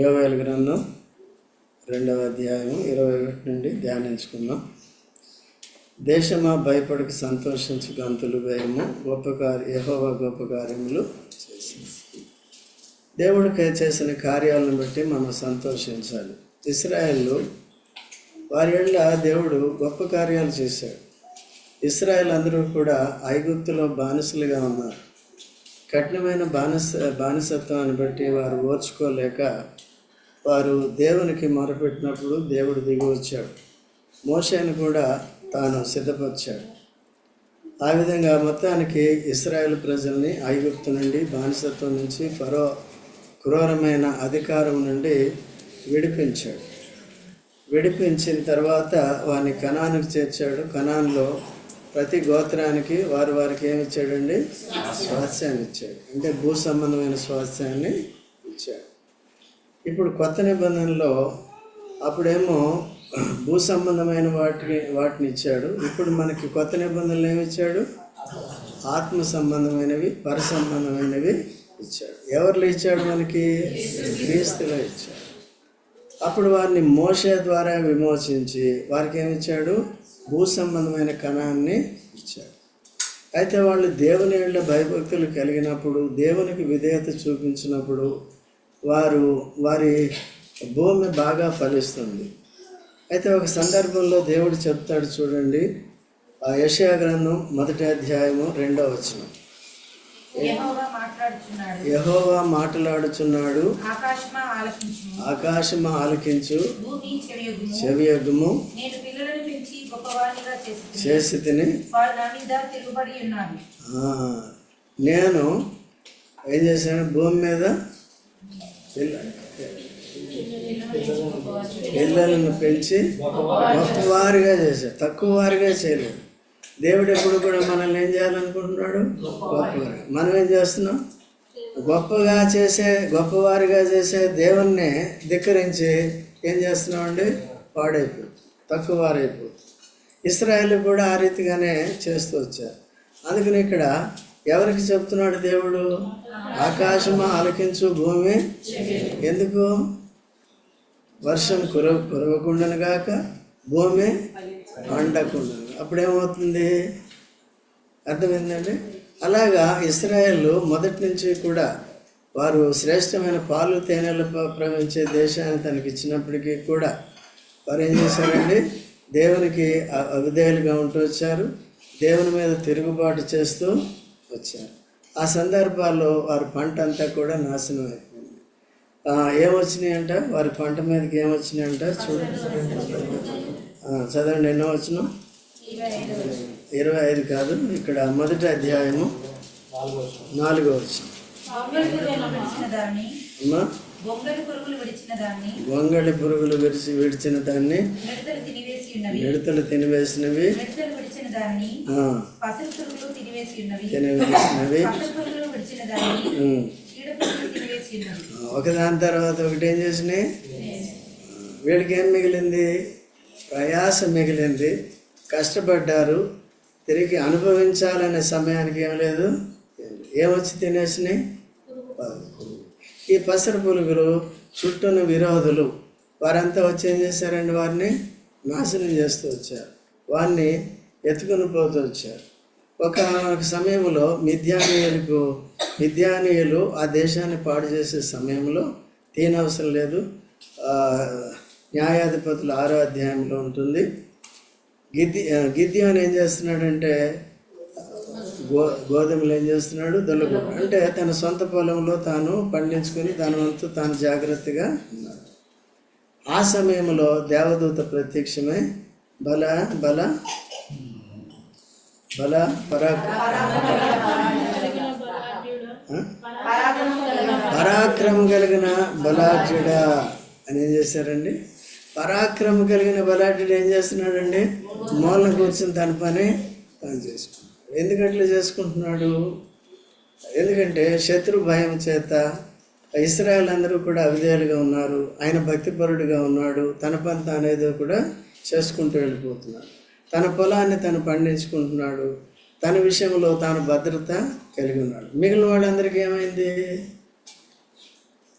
యోగాల గ్రంథం రెండవ అధ్యాయం ఇరవై ఒకటి నుండి ధ్యానించుకుందాం. దేశమా భయపడక సంతోషించు గంతులు భయము గొప్ప కార్య యెహోవా గొప్ప కార్యములు చేసింది దేవుడికి చేసిన కార్యాలను బట్టి మనం సంతోషించాలి. ఇస్రాయల్లో వారి ఏళ్ళ దేవుడు గొప్ప కార్యాలు చేశాడు. ఇస్రాయల్ అందరూ కూడా ఐగుప్తులో బానిసలుగా ఉన్నారు. కఠినమైన బానిస బానిసత్వాన్ని బట్టి వారు ఓర్చుకోలేక వారు దేవునికి మొరపెట్టినప్పుడు దేవుడు దిగి వచ్చాడు. మోషేను కూడా తాను సిద్ధపరిచాడు. ఆ విధంగా మొత్తానికి ఇస్రాయేల్ ప్రజల్ని ఐగుప్తు నుండి బానిసత్వం నుంచి ఫరో క్రూరమైన అధికారం నుండి విడిపించాడు. విడిపించిన తర్వాత వారిని కణానికి చేర్చాడు. కణాన్లో ప్రతి గోత్రానికి వారు వారికి ఏమి ఇచ్చాడండి? స్వాస్థ్యాన్ని ఇచ్చాడు. అంటే భూ సంబంధమైన స్వాస్థ్యాన్ని ఇచ్చాడు. ఇప్పుడు కొత్త నిబంధనలో అప్పుడేమో భూ సంబంధమైన వాటిని వాటిని ఇచ్చాడు. ఇప్పుడు మనకి కొత్త నిబంధనలు ఏమి ఇచ్చాడు? ఆత్మ సంబంధమైనవి పర సంబంధమైనవి ఇచ్చాడు. ఎవరిలో ఇచ్చాడు మనకి? క్రీస్తులో ఇచ్చాడు. అప్పుడు వారిని మోసే ద్వారా విమోచించి వారికి ఏమి ఇచ్చాడు? భూ సంబంధమైన కణాన్ని ఇచ్చాడు. అయితే వాళ్ళు దేవుని ఏళ్ళ భయభక్తులు కలిగినప్పుడు దేవునికి విధేయత చూపించినప్పుడు వారు వారి భూమి బాగా ఫలిస్తుంది. అయితే ఒక సందర్భంలో దేవుడు చెప్తాడు చూడండి. ఆ యెషయా గ్రంథం మొదటి అధ్యాయము రెండో వచనం. యెహోవా మాట్లాడుచున్నాడు. ఆకాశమా ఆలకించు. గొప్పవారిగా చేసి తిని నేను ఏం చేశాను? భూమి మీద పిల్లలను పెంచి గొప్పవారిగా చేశారు. తక్కువ వారిగా చేయలేదు. దేవుడు ఎప్పుడు కూడా మనల్ని ఏం చేయాలనుకుంటున్నాడు? గొప్పవారు. మనం ఏం చేస్తున్నాం? గొప్పగా చేసే గొప్పవారిగా చేసే దేవుణ్ణి ధిక్కరించి ఏం చేస్తున్నామండి? పాడైపోతుంది. తక్కువ వారైపోతుంది. ఇస్రాయేల్ కూడా ఆ రీతిగానే చేస్తూ వచ్చారు. అందుకని ఇక్కడ ఎవరికి చెప్తున్నాడు దేవుడు? ఆకాశము ఆలకించు భూమి. ఎందుకు? వర్షం కురవ కురవకుండాను గాక భూమి పండకుండా అప్పుడేమవుతుంది? అర్థమైందండి? అలాగా ఇస్రాయేల్ మొదటి నుంచి కూడా వారు శ్రేష్టమైన పాలు తేనెలు ప్రవహించే దేశాన్ని తనకి ఇచ్చినప్పటికీ కూడా వారు ఏం చేశారండి? దేవునికి అవిధేయులుగా ఉంటూ వచ్చారు. దేవుని మీద తిరుగుబాటు చేస్తూ వచ్చారు. ఆ సందర్భాల్లో వారి పంట అంతా కూడా నాశనం అయిపోయింది. ఏమొచ్చినాయంట? వారి పంట మీదకి ఏమొచ్చినాయంట? చూడండి ఆ, చదవండి ఎన్నో వచ్చినాం ఇరవై ఐదు కాదు ఇక్కడ మొదటి అధ్యాయము నాలుగో వచ్చిన అమ్మా? బొంగళి పురుగులు విడిచిన దాన్ని గొంగళి పురుగులు విడిచి విడిచిన దాన్ని మిడతలు తినివేసి ఉన్నవి. మిడతలు తినివేసినవి. మిడతలు విడిచిన దాన్ని ఆ, పసరు పురుగులు తినివేసి ఉన్నవి. తినివేసినవి. పట్ట పురుగులు విడిచిన దాన్ని ఉమ్. చీడ పురుగులు తినివేసి ఉన్నవి. ఒకదాని తర్వాత ఒకటి ఏం చేసినాయి? వీడికి ఏం మిగిలింది? ప్రయాస మిగిలింది. కష్టపడ్డారు. తిరిగి అనుభవించాలనే సమయానికి ఏం లేదు. ఏమొచ్చి తినేసినాయి? ఈ పసర పులుగులు చుట్టూన విరోధులు వారంతా వచ్చి ఏం చేశారండి వారిని? నాశనం చేస్తూ వచ్చారు. వారిని ఎత్తుకుని పోతూ వచ్చారు. ఒక సమయంలో మిథ్యానీయులకు మిథ్యానీయులు ఆ దేశాన్ని పాడు చేసే సమయంలో తీనవసరం లేదు. న్యాయాధిపతులు ఆరో అధ్యాయంలో ఉంటుంది. గిద్ది గిద్యోన్ ఏం చేస్తున్నాడంటే గో గోధుమలు ఏం చేస్తున్నాడు? దొల్లకు అంటే తన సొంత పొలంలో తాను పండించుకొని దాని వంతు తాను జాగ్రత్తగా ఉన్నాడు. ఆ సమయంలో దేవదూత ప్రత్యక్షమై బల బల బల పరాక్ ఆ? పరాక్రమం కలిగిన బలాఢ్యుడా అని ఏం చేశారండి? పరాక్రమం కలిగిన బలాఢ్యుడు ఏం చేస్తున్నాడండి? మూలన కూర్చుని తన పని తాను చేసుకుంటున్నాడు ఎందుకట్లా చేసుకుంటున్నాడు? ఎందుకంటే శత్రు భయం చేత ఇస్రాయల్ అందరూ కూడా అవిధేయులుగా ఉన్నారు. ఆయన భక్తిపరుడుగా ఉన్నాడు. తన పని తానేదో కూడా చేసుకుంటూ వెళ్ళిపోతున్నాడు తన పొలాన్ని తను పండించుకుంటున్నాడు. తన విషయంలో తాను భద్రత కలిగి ఉన్నాడు. మిగిలిన వాళ్ళందరికీ ఏమైంది?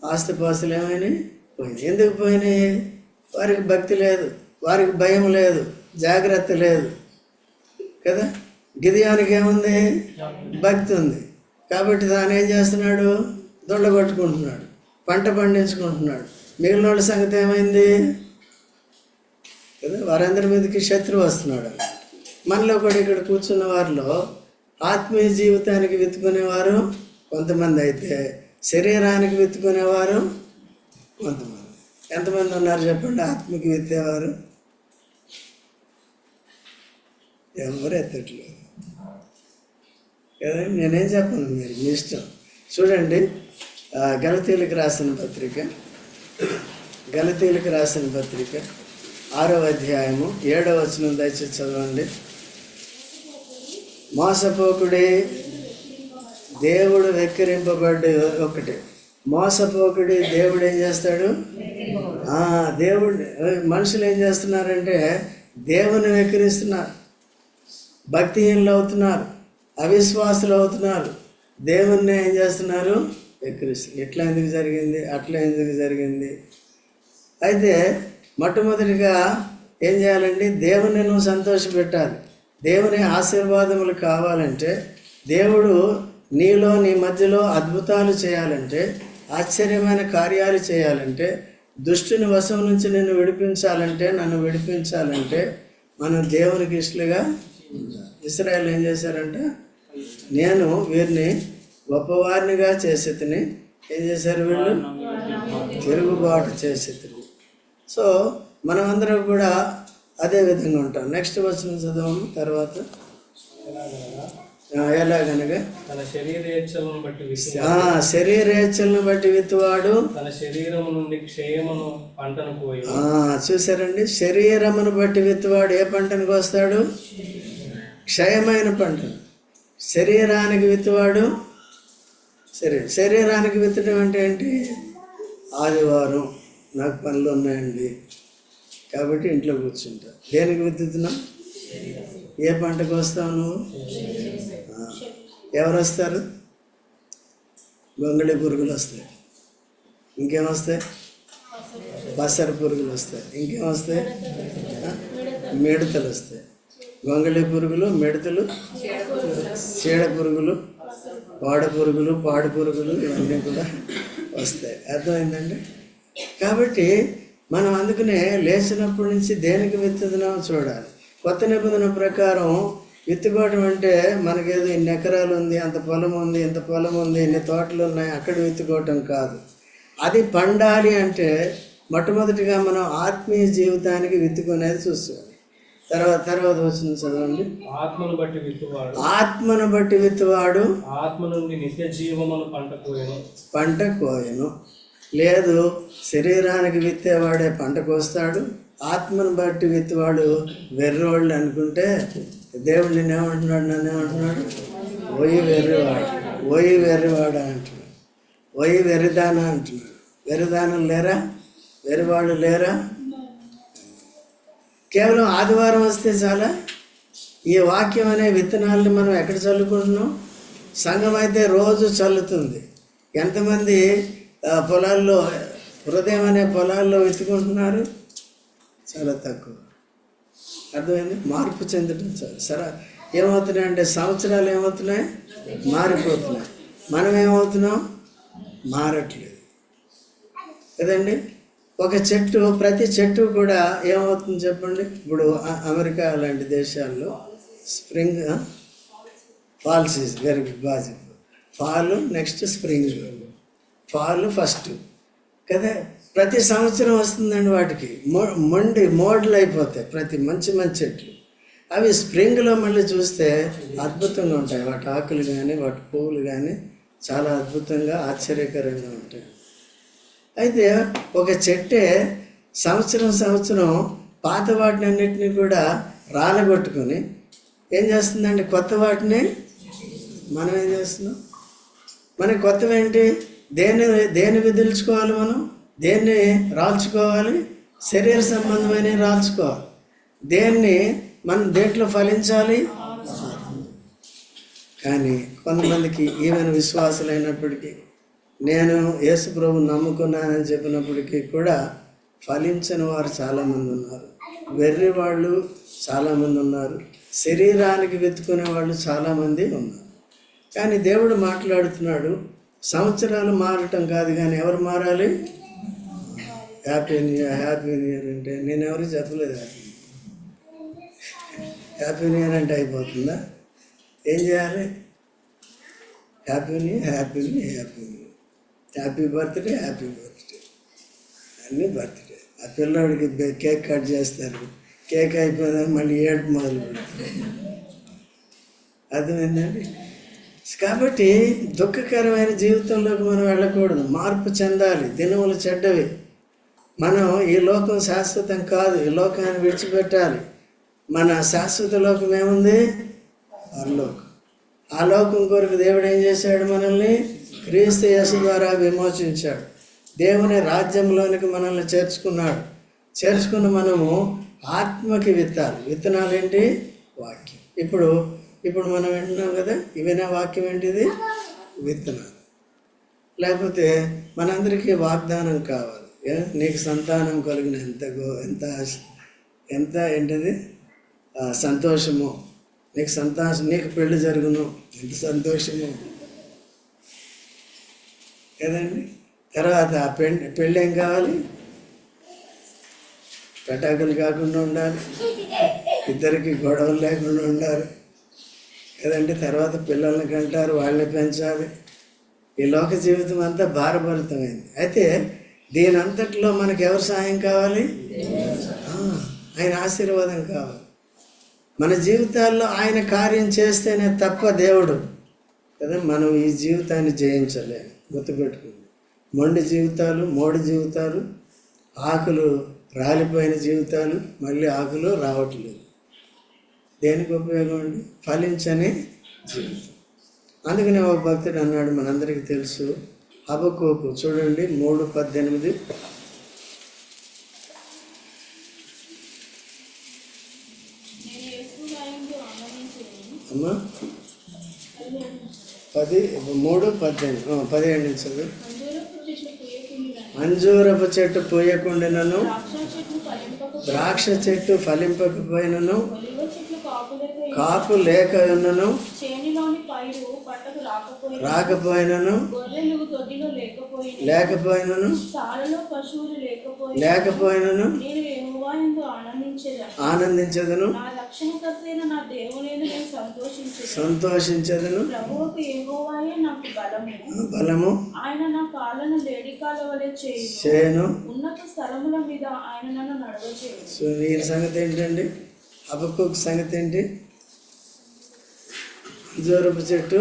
ఆస్తిపాస్తులు ఏమైనాయి? పోయింది ఎందుకు పోయినాయి? వారికి భక్తి లేదు. వారికి భయం లేదు. జాగ్రత్త లేదు. కదా? గిదియానికి ఏముంది? భక్తి ఉంది. కాబట్టి తాను ఏం చేస్తున్నాడు? దొండ కొట్టుకుంటున్నాడు పంట పండించుకుంటున్నాడు. మిగిలిన వాళ్ళ సంగతి ఏమైంది? కదా వారందరి మీదకి శత్రువు వస్తున్నాడు మనలో కూడా ఇక్కడ కూర్చున్న వారిలో ఆత్మీయ జీవితానికి వెతుకునేవారు కొంతమంది అయితే శరీరానికి వెతుకునేవారు కొంతమంది. ఎంతమంది ఉన్నారు చెప్పండి? ఆత్మకి వెత్తేవారు? ఎవరు ఎత్తట్లేదు. నేనేం చెప్పను మీరు? మీ ఇష్టం. చూడండి గలతీలకు రాసిన పత్రిక గలతీలకు రాసిన పత్రిక ఆరో అధ్యాయము ఏడవ వచనం దయచేసి చదవండి. మోసపోకుడే దేవుడు వెక్కిరింపబడ్డ ఒకటి. మోసపోకుడి దేవుడు ఏం చేస్తాడు? దేవుడు మనుషులు ఏం చేస్తున్నారంటే దేవుని వెక్కిరిస్తున్నారు. భక్తిహీనులు అవుతున్నారు. అవిశ్వాసులు అవుతున్నారు దేవుణ్ణి ఏం చేస్తున్నారు? ఎక్కిరిస్తారు ఇట్లా ఎందుకు జరిగింది? అట్లా ఎందుకు జరిగింది? అయితే మొట్టమొదటిగా ఏం చేయాలండి? దేవుణ్ణి నువ్వు సంతోషపెట్టాలి. దేవుని ఆశీర్వాదములు కావాలంటే దేవుడు నీలో నీ మధ్యలో అద్భుతాలు చేయాలంటే ఆశ్చర్యమైన కార్యాలు చేయాలంటే దుష్టుని వశం నుంచి నిన్ను విడిపించాలంటే నన్ను విడిపించాలంటే మనం దేవునికి ఇష్టలుగా ఉండాలి. ఇస్రాయేల్ ఏం చేశారంటే నేను వీరిని గొప్పవారినిగా చేసి ఏం చేశారు వీళ్ళు? తిరుగుబాటు చేసి సో మనమందరం కూడా అదే విధంగా ఉంటాం. నెక్స్ట్ వచ్చిన చదవము తర్వాత. ఎలాగనగా? తన శరీరేచ్ఛలను బట్టి శరీరేచ్ఛలను బట్టి విత్తువాడు. తన శరీరము నుండి క్షయమును పంటను పోయి ఆ, చూసారండి శరీరమును బట్టి విత్తువాడు ఏ పంటను కోస్తాడు క్షయమైన పంట. శరీరానికి విత్తువాడు సరే శరీరానికి విత్తడం అంటే ఏంటి? ఆదివారం నాకు పనులు ఉన్నాయండి. కాబట్టి ఇంట్లో కూర్చుంటా. దేనికి విత్తుతున్నావు? ఏ పంటకు వస్తావు నువ్వు? ఎవరు వస్తారు? గొంగళి పురుగులు వస్తాయి. ఇంకేం వస్తాయి? బసర పురుగులు వస్తాయి. ఇంకేం వస్తాయి? మిడతలు వస్తాయి. గొంగళి పురుగులు మిడతలు చీడ పురుగులు వాడ పురుగులు పాడు పురుగులు ఇవన్నీ కూడా వస్తాయి. అర్థమైందండి? కాబట్టి మనం అందుకనే లేచినప్పటి నుంచి దేనికి విత్తుతున్నామో చూడాలి. కొత్త నిబంధన ప్రకారం విత్తుకోవడం అంటే మనకేదో ఇన్ని ఎకరాలు ఉంది అంత పొలం ఉంది ఇంత పొలం ఉంది ఇన్ని తోటలు ఉన్నాయి అక్కడ విత్తుకోవటం కాదు. అది పండాలి అంటే మొట్టమొదటిగా మనం ఆత్మీయ జీవితానికి విత్తుకునేది చూసుకోవాలి తర్వాత తర్వాత వచ్చిన చదవండి. ఆత్మను బట్టి విత్తువాడు. ఆత్మను బట్టి విత్తువాడు. ఆత్మ నుండి నిత్య జీవమును పంట పోయెను పంట కోయను. లేదు శరీరానికి విత్తేవాడే పంట కోస్తాడు. ఆత్మను బట్టి విత్తువాడు వెర్రోళ్ళు అనుకుంటే దేవుడు నిన్నేమంటున్నాడు నన్ను ఏమంటున్నాడు ఒయ్యి వెర్రివాడు. ఒయ్యి వెర్రివాడ అంటున్నాడు. ఒయ్యి వెర్రిదాన అంటున్నాడు. వెర్రిదానం లేరా? వెర్రివాళ్ళు లేరా? కేవలం ఆదివారం వస్తే చాలా. ఈ వాక్యం అనే విత్తనాలను మనం ఎక్కడ చల్లుకుంటున్నాం? సంఘం అయితే రోజు చల్లుతుంది. ఎంతమంది పొలాల్లో హృదయం అనే పొలాల్లో విత్తుకుంటున్నారు చాలా తక్కువ. అర్థమైంది? మార్పు చెందడం చాలా. సరే ఏమవుతున్నాయంటే సంవత్సరాలు ఏమవుతున్నాయి? మారిపోతున్నాయి. మనం ఏమవుతున్నాం? మారట్లేదు. కదండి? ఒక చెట్టు ప్రతి చెట్టు కూడా ఏమవుతుంది చెప్పండి? ఇప్పుడు అమెరికా లాంటి దేశాల్లో spring fall season very good బాగా చెప్పు fall next spring fall first. కదా? ప్రతి సంవత్సరం వస్తుందండి వాటికి. మొ మొండి మోడల్ అయిపోతాయి ప్రతి మంచి మంచి చెట్లు. అవి స్ప్రింగ్లో మళ్ళీ చూస్తే అద్భుతంగా ఉంటాయి. వాటి ఆకులు కానీ వాటి పువ్వులు కానీ చాలా అద్భుతంగా ఆశ్చర్యకరంగా ఉంటాయి. అయితే ఒక చెట్టే సంవత్సరం సంవత్సరం పాత వాటిని అన్నిటినీ కూడా రాలగొట్టుకొని ఏం చేస్తుందండి? కొత్త వాటిని మనం ఏం చేస్తున్నాం? మనకి కొత్తవి ఏంటి దేన్ని దేన్ని విదిల్చుకోవాలి మనం? దేన్ని రాల్చుకోవాలి? శరీర సంబంధమైనవి రాల్చుకోవాలి. దేన్ని మనం దేంట్లో ఫలించాలి? కానీ కొంతమందికి ఈవెన్ విశ్వాసులైనప్పటికీ నేను యేసు ప్రభు నమ్ముకున్నానని చెప్పినప్పటికీ కూడా ఫలించని వారు చాలామంది ఉన్నారు. వెర్రి వాళ్ళు చాలామంది ఉన్నారు. శరీరానికి వెతుకునే వాళ్ళు చాలామంది ఉన్నారు. కానీ దేవుడు మాట్లాడుతున్నాడు సంవత్సరాలు మారటం కాదు కానీ ఎవరు మారాలి? Happy new year happy new year అంటే నేను ఎవరు చెప్పలేదు హ్యాపీ హ్యాపీ న్యూ ఇయర్ అంటే అయిపోతుందా? ఏం చేయాలి? Happy new happy new happy new happy birthday happy birthday అన్నీ బర్త్డే ఆ పిల్లవాడికి కేక్ కట్ చేస్తారు. కేక్ అయిపోయినాక మళ్ళీ ఏడు మొదలు పెడతారు అర్థమైందండి? కాబట్టి దుఃఖకరమైన జీవితంలోకి మనం వెళ్ళకూడదు. మార్పు చెందాలి. దినములు చెడ్డవి. మనం ఈ లోకం శాశ్వతం కాదు. ఈ లోకాన్ని విడిచిపెట్టాలి. మన శాశ్వత లోకం ఏముంది? పరలోకం. ఆ లోకం కొరకు దేవుడు ఏం చేశాడు మనల్ని? క్రీస్తు యేసు ద్వారా విమోచించాడు. దేవుని రాజ్యంలోనికి మనల్ని చేర్చుకున్నాడు. చేర్చుకున్న మనము ఆత్మకి విత్తాలి. విత్తనాలు ఏంటి వాక్యం. ఇప్పుడు ఇప్పుడు మనం వింటున్నాం కదా? ఇవినా వాక్యం ఏంటిది? విత్తనాలు. లేకపోతే మనందరికీ వాగ్దానం కావాలి. నీకు సంతానం కలిగిన ఎంత ఎంత ఎంత ఏంటిది? సంతోషము. నీకు సంతోషం నీకు పెళ్ళి జరుగును. ఎంత సంతోషము. కదండి? తర్వాత ఆ పెళ్ళి పెళ్ళి ఏం కావాలి? పటాకులు కాకుండా ఉండాలి. ఇద్దరికి గొడవలు లేకుండా ఉండాలి. కదండి? తర్వాత పిల్లల్ని కంటారు వాళ్ళని పెంచాలి. ఈ లోక జీవితం అంతా భారభరితమైంది. అయితే దీని అంతట్లో మనకి ఎవరు సాయం కావాలి? ఆయన ఆశీర్వాదం కావాలి. మన జీవితాల్లో ఆయన కార్యం చేస్తేనే తప్ప దేవుడు. కదా మనం ఈ జీవితాన్ని జయించలేము. గుర్తుపెట్టుకుంది మొండి జీవితాలు మోడి జీవితాలు ఆకులు రాలిపోయిన జీవితాలు మళ్ళీ ఆకులు రావట్లేదు. దేనికి ఉపయోగం అండి? ఫలించని జీవితం. అందుకనే ఒక భక్తుడు అన్నాడు మనందరికీ తెలుసు హబకోకు చూడండి మూడు పద్దెనిమిది. అమ్మా? పది మూడు పద్దెనిమిది నుంచి చదువు. అంజూరపు చెట్టు పూయకుండాను ద్రాక్ష చెట్టు ఫలింపకపోయినను కాపు లేక ఉన్నను రాకపోయినను లేకపోయినను లేకపోయినను ఆనందించదను. సంతోషించదను. బలము. బలము. ఆయన నా కాళ్ళను లేడికాల వలె చేయు చేయను. ఉన్నత స్థలముల మీద ఆయన నన్ను నడవచేయు సో వీరి సంగతి ఏంటండి? అబక్కుక్ సంగతి ఏంటి? అంజూరపు చెట్టు.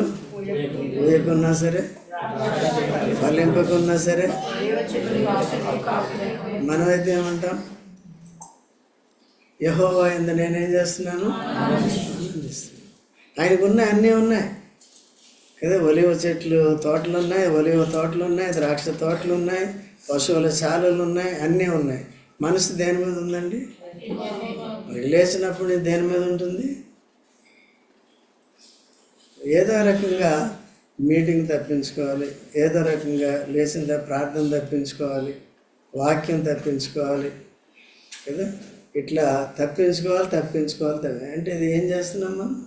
వేయకున్నా సరే ఫలింపకున్నా సరే మనమైతే ఏమంటాం? యహోవా ఎందు నేనేం చేస్తున్నాను? ఆయనకు ఉన్నాయి అన్నీ ఉన్నాయి. కదా ఒలివ చెట్లు తోటలు ఉన్నాయి ఒలివ తోటలు ఉన్నాయి ద్రాక్ష తోటలు ఉన్నాయి పశువుల శాలలు ఉన్నాయి అన్నీ ఉన్నాయి. మనసు దేని మీద ఉందండి? లేచినప్పుడు దేని మీద ఉంటుంది? ఏదో రకంగా మీటింగ్ తప్పించుకోవాలి ఏదో రకంగా లేచిన ప్రార్థన తప్పించుకోవాలి వాక్యం తప్పించుకోవాలి కదా? ఇట్లా తప్పించుకోవాలి తప్పించుకోవాలి తప్ప అంటే ఇది ఏం చేస్తున్నాం మనం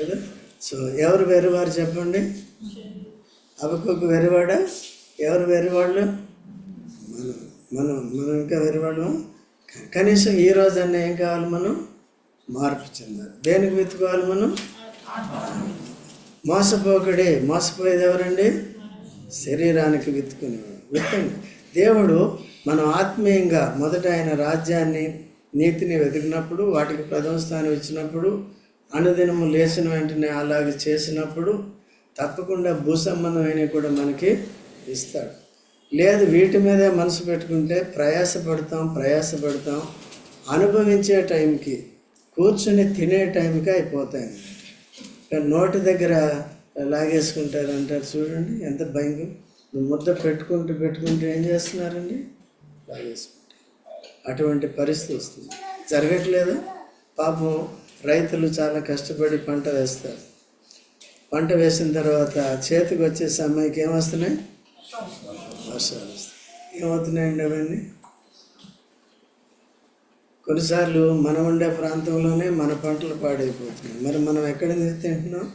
కదా? సో ఎవరు వెర్రివారు చెప్పండి? అవకొక వెర్రివాడా? ఎవరు వెర్రివాళ్ళు? మనం మనం మనం ఇంకా వెర్రివాళ్ళం కనీసం ఈ రోజన్నా ఏం కావాలి మనం? మార్పు చెందాలి. దేనికి వెతుకోవాలి మనం? మోసపోకడే మోసపోయేది ఎవరండి? శరీరానికి వెతుకునేవాడు వెతకండి దేవుడు మనం ఆత్మీయంగా మొదట ఆయన రాజ్యాన్ని నీతిని వెతికినప్పుడు వాటికి ప్రథమ స్థానం ఇచ్చినప్పుడు అనుదినము లేచిన వెంటనే అలాగే చేసినప్పుడు తప్పకుండా భూ సంబంధమైనవి కూడా మనకి ఇస్తాడు. లేదు వీటి మీదే మనసు పెట్టుకుంటే ప్రయాసపడతాం ప్రయాసపడతాం. అనుభవించే టైంకి కూర్చుని తినే టైంకి అయిపోతాయి. నోటి దగ్గర లాగేసుకుంటారు అంటారు చూడండి ఎంత భయంకరం. ముద్ద పెట్టుకుంటూ పెట్టుకుంటూ ఏం చేస్తున్నారండి? అటువంటి పరిస్థితి వస్తుంది. జరగట్లేదు? పాపం రైతులు చాలా కష్టపడి పంట వేస్తారు. పంట వేసిన తర్వాత చేతికి వచ్చే సమయానికి ఏమొస్తున్నాయి? వర్షాలు వస్తాయి. ఏమవుతున్నాయండి అవన్నీ? కొన్నిసార్లు మనం ఉండే ప్రాంతంలోనే మన పంటలు పాడైపోతున్నాయి. మరి మనం ఎక్కడ నుంచి తింటున్నాం?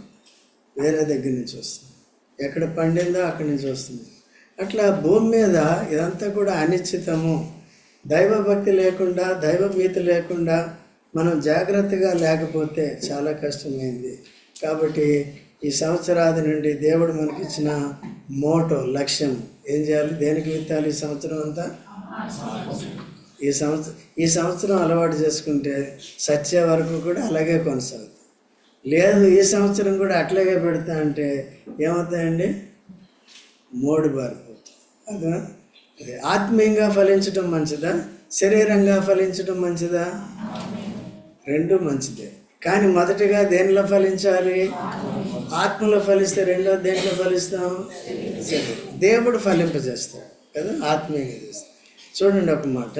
వేరే దగ్గర నుంచి వస్తుంది ఎక్కడ పండిందో అక్కడి నుంచి వస్తుంది అట్లా భూమి మీద ఇదంతా కూడా అనిశ్చితము. దైవభక్తి లేకుండా దైవభీతి లేకుండా మనం జాగ్రత్తగా లేకపోతే చాలా కష్టమైంది. కాబట్టి ఈ సంవత్సరాది నుండి దేవుడు మనకిచ్చిన మోటో లక్ష్యం ఏం చేయాలి? దేనికి విత్తాలి ఈ సంవత్సరం అంతా? ఈ సంవత్సరం ఈ సంవత్సరం అలవాటు చేసుకుంటే సత్య వరకు కూడా అలాగే కొనసాగుతుంది. లేదు ఈ సంవత్సరం కూడా అట్లాగే పెడతా అంటే ఏమవుతాయండి? మోడు బారు. అదా? అదే ఆత్మీయంగా ఫలించడం మంచిదా? శరీరంగా ఫలించడం మంచిదా? రెండు మంచిదే. కానీ మొదటిగా దేనిలో ఫలించాలి? ఆత్మలో ఫలిస్తే రెండో దేంట్లో ఫలిస్తాం? సరే దేవుడు ఫలింపజేస్తాడు కదా? ఆత్మీయంగా చేస్తాడు. చూడండి ఒక మాట.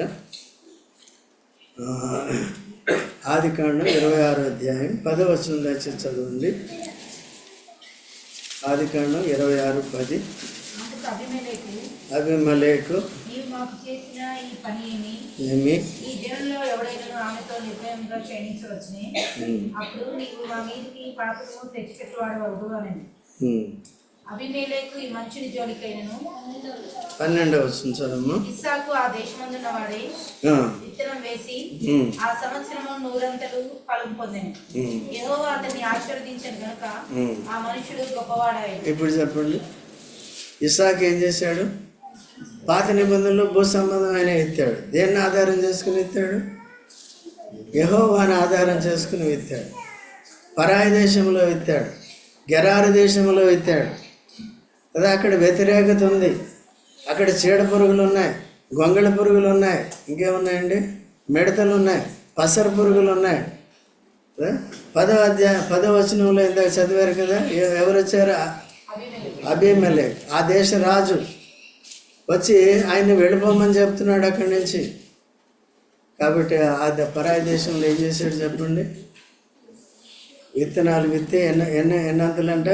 ఆది కాండం ఇరవై ఆరో అధ్యాయం పదవచనం దయచేసి చదవండి. ఆది కాండం ఇరవై ఆరు పది. అభిమేలకు ఈ ఏమి. అభిమేలకు మంచుని జోలికైనను. పన్నెండవ ఇస్సాకు ఆ దేశమందున్న వాడే ఆ, విత్తనం వేసి ఆ సంవత్సరము నూరంతలు ఫలం పొందాను. ఉమ్. యెహోవా అతన్ని ఆశీర్వదించను. ఆ మనుషుడు ఇప్పుడు చెప్పండి. ఇసాక్ ఏం చేశాడు? పాత నిబంధనలు భూ సంబంధం ఆయన ఎత్తాడు. దేన్ని ఆధారం చేసుకుని ఎత్తాడు? యహోవాని ఆధారం చేసుకుని ఎత్తాడు. పరాయి దేశంలో ఎత్తాడు. గెరారు దేశంలో ఎత్తాడు. అదే అక్కడ వ్యతిరేకత ఉంది. అక్కడ చీడ పురుగులు ఉన్నాయి గొంగళ పురుగులు ఉన్నాయి ఇంకేమున్నాయండి? మిడతలు ఉన్నాయి పసర పురుగులు ఉన్నాయి. పదవ పదో అధ్యాయ పదో వచనంలో ఇందాక చదివారు కదా ఎవరు వచ్చారు అభిమలే ఆ దేశ రాజు వచ్చి ఆయన్ని వెళ్ళిపోమని చెప్తున్నాడు అక్కడి నుంచి. కాబట్టి ఆ ద- పరాయి దేశంలో ఏం చేశాడు చెప్పండి? విత్తనాలు విత్తి ఎన్న ఎన్న ఎన్నంతలు అంట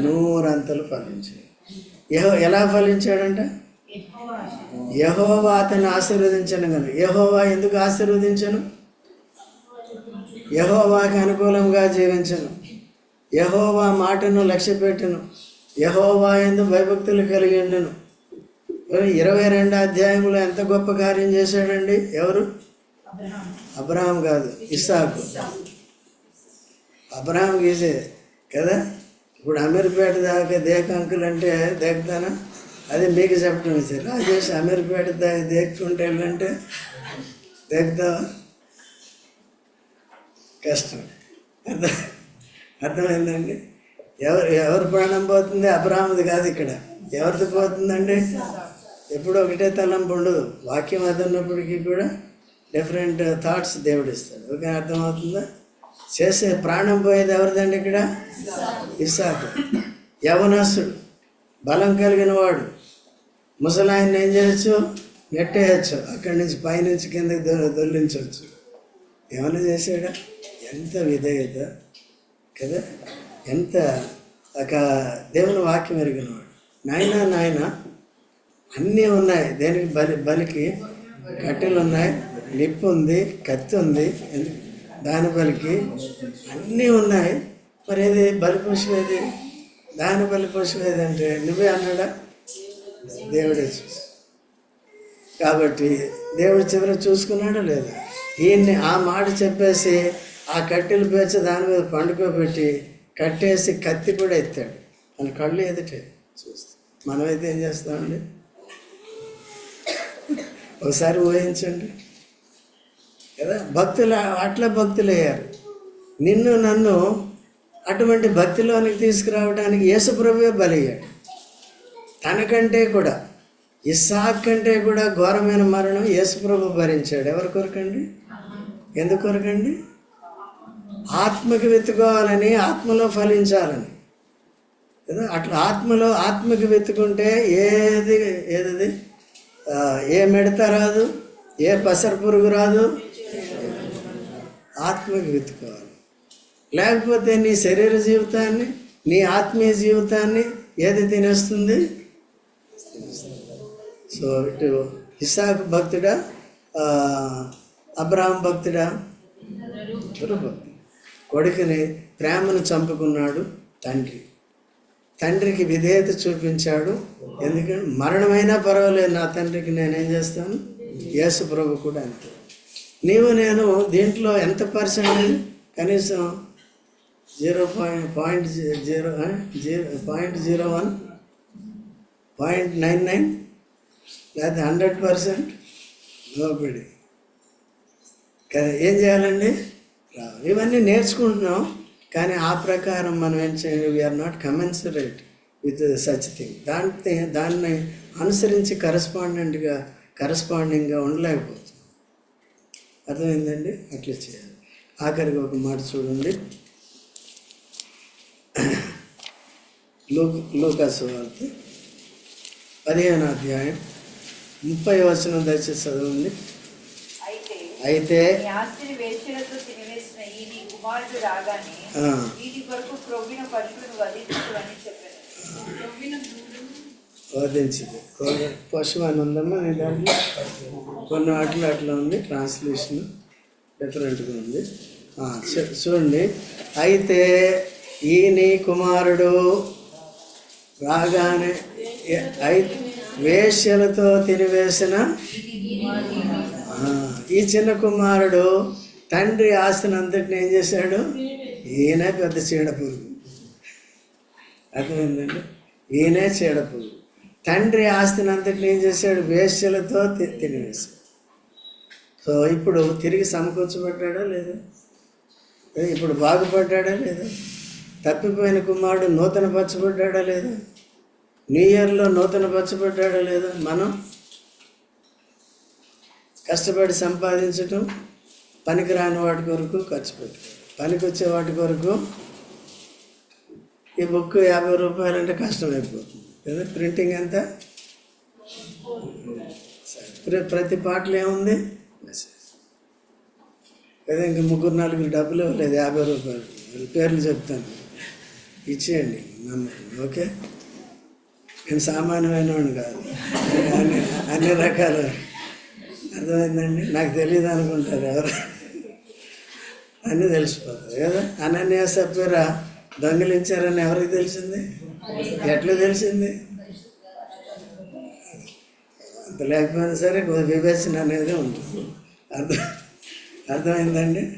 నూరంతలు ఫలించాయి. యహో ఎలా ఫలించాడంట? యహోవా అతన్ని ఆశీర్వదించను కదా యహోవా ఎందుకు ఆశీర్వదించను? యహోవాకి అనుకూలంగా జీవించను. యహోవా మాటను లక్ష్య పెట్టను యహోవా ఎందు భయభక్తులు కలిగి ఉండను ఇరవై రెండు అధ్యాయంలో ఎంత గొప్ప కార్యం చేశాడండి? ఎవరు? అబ్రహాం కాదు ఇస్సాకు. అబ్రహాం గీసే కదా? ఇప్పుడు అమీర్పేట దాకా దేక అంకుల్ అంటే దేకుతానా? అది మీకు చెప్పడం ఇచ్చారు రాజేష్ అమీర్పేట దాకా దేక్కుంటే వెళ్ళంటే దేకుతావా? కష్టం. అర్థం అర్థమైందండి? ఎవరు ఎవరు ప్రాణం పోతుంది అబ్రాహ్మది కాదు ఇక్కడ. ఎవరిది పోతుందండి? ఎప్పుడు ఒకటే తలంపు ఉండదు వాక్యం అదన్నప్పటికీ కూడా డిఫరెంట్ థాట్స్ దేవుడు ఇస్తాడు. ఓకే అర్థమవుతుందా? చేసే ప్రాణం పోయేది ఎవరిదండి ఇక్కడ? ఇస్సాకు. యవనస్తుడు. బలం కలిగిన వాడు. ముసలాయన్ని ఏం చేయొచ్చు? నెట్టేయచ్చు. అక్కడి నుంచి పైనుంచి కిందకి దొ- దొల్లించవచ్చు ఏమైనా చేశాడా? ఎంత విధేయత. కదా? ఎంత ఒక దేవుని వాక్యం ఎరిగినవాడు. నాయన నాయన అన్నీ ఉన్నాయి. దేనికి బలి బలికి? కట్టెలు ఉన్నాయి నిప్పు ఉంది కత్తి ఉంది దాని బలికి అన్నీ ఉన్నాయి. మరి ఏది? బలి పశువు దాని బలి పశువు అంటే నువ్వే అన్నాడా? దేవుడే చూసి. కాబట్టి దేవుడు చివర చూసుకున్నాడా లేదా? ఈయన్ని ఆ మాట చెప్పేసి ఆ కట్టెలు పేర్చి దాని మీద పండుకోబెట్టి కట్టేసి కత్తి కూడా ఎత్తాడు. మన కళ్ళు ఎదుటే. చూస్తాం. మనమైతే ఏం చేస్తామండి? ఒకసారి ఊహించండి. కదా? భక్తులు అట్లా భక్తులు అయ్యారు. నిన్ను నన్ను అటువంటి భక్తిలోనికి తీసుకురావడానికి యేసుప్రభువే బలయ్యాడు. తనకంటే కూడా ఇస్సాక్ కంటే కూడా ఘోరమైన మరణం యేసుప్రభు భరించాడు. ఎవరి కొరకండి? ఎందుకు కొరకండి? ఆత్మకి వెతుకోవాలని ఆత్మలో ఫలించాలని. కదా అట్లా ఆత్మలో ఆత్మకి వెతుకుంటే ఏది ఏది ఏ మిడత రాదు ఏ పసర పురుగు రాదు? ఆత్మకి వెతుకోవాలి. లేకపోతే నీ శరీర జీవితాన్ని నీ ఆత్మీయ జీవితాన్ని ఏది తినేస్తుంది? సో ఇటు ఇసాకు భక్తుడా? అబ్రహాం భక్తుడా. కొడుకుని ప్రేమను చంపుకున్నాడు తండ్రి. తండ్రికి విధేయత చూపించాడు. ఎందుకంటే మరణమైనా పర్వాలేదు నా తండ్రికి నేనేం చేస్తాను? యేసు ప్రభు కూడా అంతే. నీవు నేను దీంట్లో ఎంత పర్సెంట్ కనీసం zero point point zero zero point zero one? Point nine nine? లేదా హండ్రెడ్ పర్సెంట్? లోపడి కదా ఏం చేయాలండి? ఇవన్నీ నేర్చుకుంటున్నాం కానీ ఆ ప్రకారం మనం ఏం చేయాలి? We are not commensurate with such thing దాంట్లో దాన్ని అనుసరించి కరస్పాండెంట్గా కరస్పాండింగ్గా ఉండలేకపోతున్నాం అర్థమైందండి? అట్లా చేయాలి. ఆఖరికి ఒక మాట చూడండి. లూక్ లూకాసు వార్త. పదిహేను అధ్యాయం. ముప్పై వచనం దయచేసి చదవండి. అయితే అయితే నీ ఆస్తిని వేశ్యలతో తినివేసిన ఈ నీ కుమారుడు రాగానే వీటి కొరకు క్రొవ్విన పశువును అని పశువు అని ఉందమ్మా దాంట్లో? కొన్ని వాటిలో అట్లా ఉంది ట్రాన్స్లేషన్ డిఫరెంట్గా ఉంది. చూడండి. అయితే ఈ నీ కుమారుడు రాగానే తినివేసిన ఆ, ఈ చిన్న కుమారుడు తండ్రి ఆస్తిని అంతటిని ఏం చేశాడు? ఈయన పెద్ద చీడపురుగు. అర్థమైందండి? ఈయనే చీడపురుగు. తండ్రి ఆస్తిని అంతటిని ఏం చేశాడు? వేశ్యలతో తి- తినివేశాడు సో ఇప్పుడు తిరిగి సమకూర్చబడ్డాడా లేదా? ఇప్పుడు బాగుపడ్డాడా లేదా? తప్పిపోయిన కుమారుడు నూతన పచ్చబడ్డాడా లేదా? న్యూ ఇయర్లో నూతన పరచబడ్డాడా లేదా? మనం కష్టపడి సంపాదించటం పనికిరాని వాటి కొరకు ఖర్చు పెట్టు. పనికి వచ్చే వాటి కొరకు ఈ బుక్ యాభై రూపాయలు అంటే కష్టమైపోతుంది. కదా ప్రింటింగ్ ఎంత? సరే. ప్ర- ప్రతి పాటలు ఏముంది? మెసేజ్ కదా ఇంక ముగ్గురు నాలుగు డబ్బులు ఇవ్వలేదు యాభై రూపాయలు. వీళ్ళ పేర్లు చెప్తాను. ఇచ్చేయండి నమ్మకం ఓకే? నేను సామాన్యమైన వాడిని కాదు. అన్ని అన్ని రకాల. అర్థమైందండి? నాకు తెలియదు అనుకుంటారు ఎవరు. అన్నీ తెలిసిపోతుంది కదా అనన్య సభ్యురా దొంగిలించారని ఎవరికి తెలిసింది? ఎట్లా తెలిసింది? అంత లేకపోయినా సరే కొద్ది వివేచన అనేది ఉంటుంది. అర్థం అర్థమైందండి?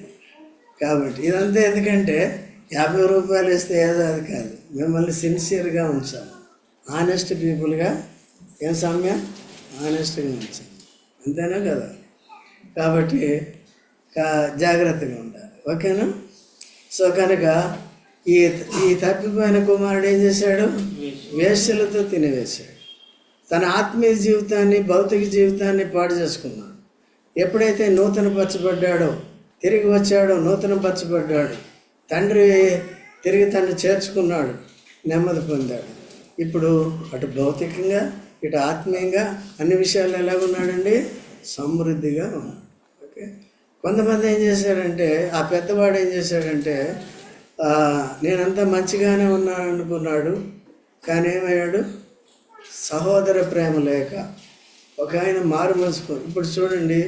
కాబట్టి ఇదంతా ఎందుకంటే యాభై రూపాయలు ఇస్తే ఏదో అది కాదు. మిమ్మల్ని సిన్సియర్గా ఉంచాం. ఆనెస్ట్ పీపుల్గా ఏం సమయం? ఆనెస్ట్గా ఉంచాం. అంతేనా కదా? కాబట్టి కా- జాగ్రత్తగా ఉండాలి ఓకేనా? సో కనుక ఈ ఈ తప్పిపోయిన కుమారుడు ఏం చేశాడు? వేశ్యలతో తినివేశాడు. తన ఆత్మీయ జీవితాన్ని భౌతిక జీవితాన్ని పాడు చేసుకున్నాడు. ఎప్పుడైతే నూతన పరచబడ్డాడో తిరిగి వచ్చాడో నూతన పరచబడ్డాడు తండ్రి తిరిగి తను చేర్చుకున్నాడు నెమ్మది పొందాడు. ఇప్పుడు అటు భౌతికంగా ఇటు ఆత్మీయంగా అన్ని విషయాలు ఎలాగున్నాడండి? సమృద్ధిగా ఉన్నాడు. ఓకే? కొంతమంది ఏం చేశాడంటే ఆ పెద్దవాడు ఏం చేశాడంటే నేనంతా మంచిగానే ఉన్నాను అనుకున్నాడు కానీ ఏమయ్యాడు? సహోదర ప్రేమ లేక ఒక ఆయన మారు మనసుకో ఇప్పుడు చూడండి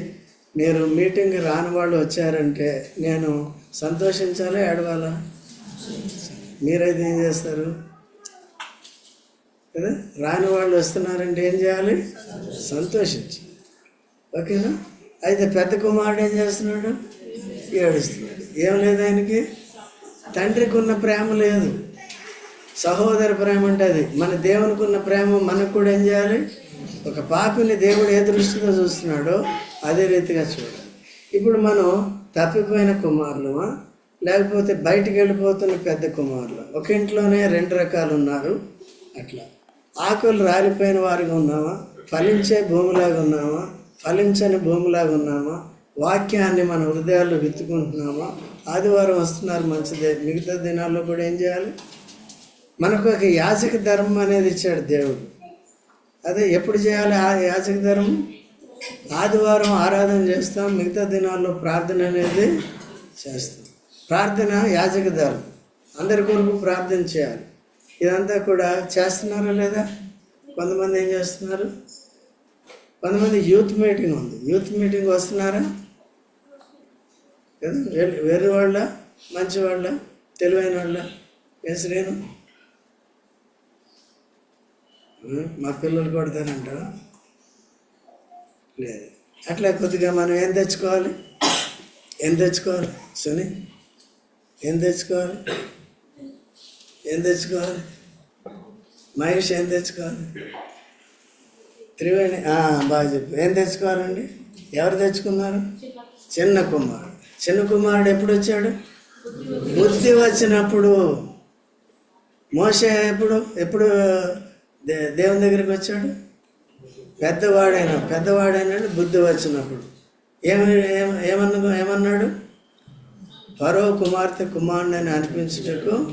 మీరు మీటింగ్ రాని వాళ్ళు వచ్చారంటే నేను సంతోషించాలా ఏడవాలా? మీరైతే ఏం చేస్తారు? కదా? రాని వాళ్ళు వస్తున్నారంటే ఏం చేయాలి? సంతోషించి ఓకేనా? అయితే పెద్ద కుమారుడు ఏం చేస్తున్నాడు? ఏడుస్తున్నాడు. ఏం లేదు ఆయనకి? తండ్రికి ఉన్న ప్రేమ లేదు. సహోదర ప్రేమ అంటే అది. మన దేవునికి ఉన్న ప్రేమ మనకు కూడా ఏం చేయాలి? ఒక పాపిని దేవుడు ఏ దృష్టితో చూస్తున్నాడో అదే రీతిగా చూడాలి. ఇప్పుడు మనం తప్పిపోయిన కుమారులమా? లేకపోతే బయటికి వెళ్ళిపోతున్న పెద్ద కుమారులు? ఒక ఇంట్లోనే రెండు రకాలు ఉన్నారు. అట్లా. ఆకులు రాలిపోయిన వారిగా ఉన్నామా ఫలించే భూమిలాగా ఉన్నామా ఫలించని భూమిలాగా ఉన్నామా? వాక్యాన్ని మన హృదయాల్లో విత్తుకుంటున్నామా ఆదివారం వస్తున్నారు మంచిదే మిగతా దినాల్లో కూడా ఏం చేయాలి? మనకు ఒక యాజక ధర్మం అనేది ఇచ్చాడు దేవుడు. అదే ఎప్పుడు చేయాలి ఆ యాజక ధర్మం? ఆదివారం ఆరాధన చేస్తాం మిగతా దినాల్లో ప్రార్థన అనేది చేస్తాం. ప్రార్థన యాజక ధర్మం. అందరి కొరకు ప్రార్థన చేయాలి. ఇదంతా కూడా చేస్తున్నారా లేదా? కొంతమంది ఏం చేస్తున్నారు? కొంతమంది యూత్ మీటింగ్ ఉంది. యూత్ మీటింగ్ వస్తున్నారా? కదా? వేరే- వాళ్ళ? మంచి వాళ్ళ? తెలివైన వాళ్ళ? ఏ నేను మా పిల్లలు కొడతారంటారా లేదు. అట్లా కొద్దిగా మనం ఏం తెచ్చుకోవాలి? ఏం తెచ్చుకోవాలి? సుని? ఏం తెచ్చుకోవాలి? ఏం తెచ్చుకోవాలి? మహేష్ ఏం తెచ్చుకోవాలి? త్రివేణి బాగా చెప్పు. ఏం తెచ్చుకోవాలండి? ఎవరు తెచ్చుకున్నారు? చిన్న కుమారుడు. చిన్న కుమారుడు ఎప్పుడు వచ్చాడు? బుద్ధి వచ్చినప్పుడు. మోసే ఎప్పుడు ఎప్పుడు దే దేవుని దగ్గరికి వచ్చాడు? పెద్దవాడైన పెద్దవాడైనాడు బుద్ధి వచ్చినప్పుడు. ఏమి ఏమ- ఏమన్నా ఏమన్నాడు? పరో కుమార్తె కుమారుని అని అనిపించుటకు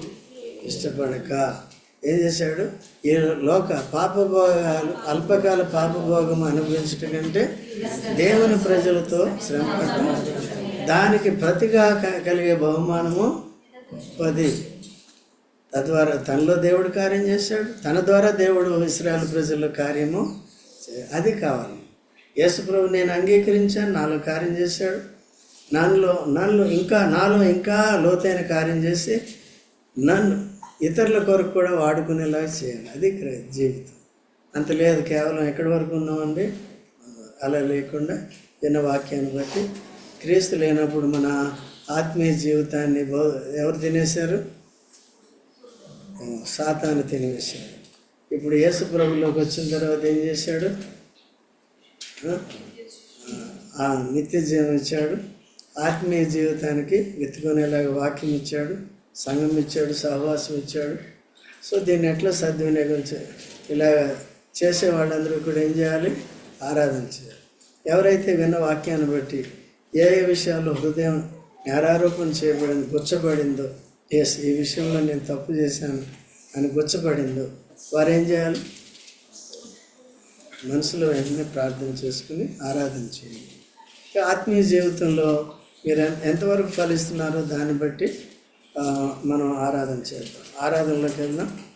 ఇష్టపడక. ఏం చేశాడు? ఈ లోక పాపభోగాలు అల్పకాల పాపభోగం అనుభవించటం కంటే దేవుని ప్రజలతో శ్రమపడటం దానికి ప్రతిగా క- కలిగే బహుమానము పది. తద్వారా తనలో దేవుడు కార్యం చేశాడు. తన ద్వారా దేవుడు ఇస్రాయల్ ప్రజల్లో కార్యము అది కావాలి. యేసుప్రభు నేను అంగీకరించాను నాలో కార్యం చేశాడు. నన్నులో నన్ను ఇంకా నాలో ఇంకా లోతైన కార్యం చేసి నన్ను ఇతరుల కొరకు కూడా వాడుకునేలా చేయాలి. అది క్రై- జీవితం. అంత లేదు కేవలం ఎక్కడి వరకు ఉన్నామండి? అలా లేకుండా విన్న వాక్యాన్ని బట్టి క్రీస్తు లేనప్పుడు మన ఆత్మీయ జీవితాన్ని బో ఎవరు తినేశారు? సాతాను తినేసాడు ఇప్పుడు యేసు ప్రభులోకి వచ్చిన తర్వాత ఏం చేశాడు? ఆ, నిత్య జీవం ఇచ్చాడు. ఆత్మీయ జీవితానికి వెతుకునేలాగా వాక్యం ఇచ్చాడు. సంఘం ఇచ్చాడు సహవాసం ఇచ్చాడు. సో దీన్ని ఎట్లా సద్వినియోగం చేయాలి ఇలా చేసే వాళ్ళందరూ కూడా ఏం చేయాలి? ఆరాధన చేయాలి. ఎవరైతే విన్న వాక్యాన్ని బట్టి ఏ ఏ విషయాల్లో హృదయం నేరారోపణ చేయబడింది గుచ్చబడిందో ఎస్ ఈ విషయంలో నేను తప్పు చేశాను అని గుచ్చబడిందో వారు ఏం చేయాలి? మనసులో వెంటనే ప్రార్థన చేసుకుని ఆరాధన చేయండి ఆత్మీయ జీవితంలో మీరు ఎంతవరకు ఫలిస్తున్నారో దాన్ని బట్టి మనం ఆరాధన చేద్దాం. ఆరాధనలోకి వెళ్దాం.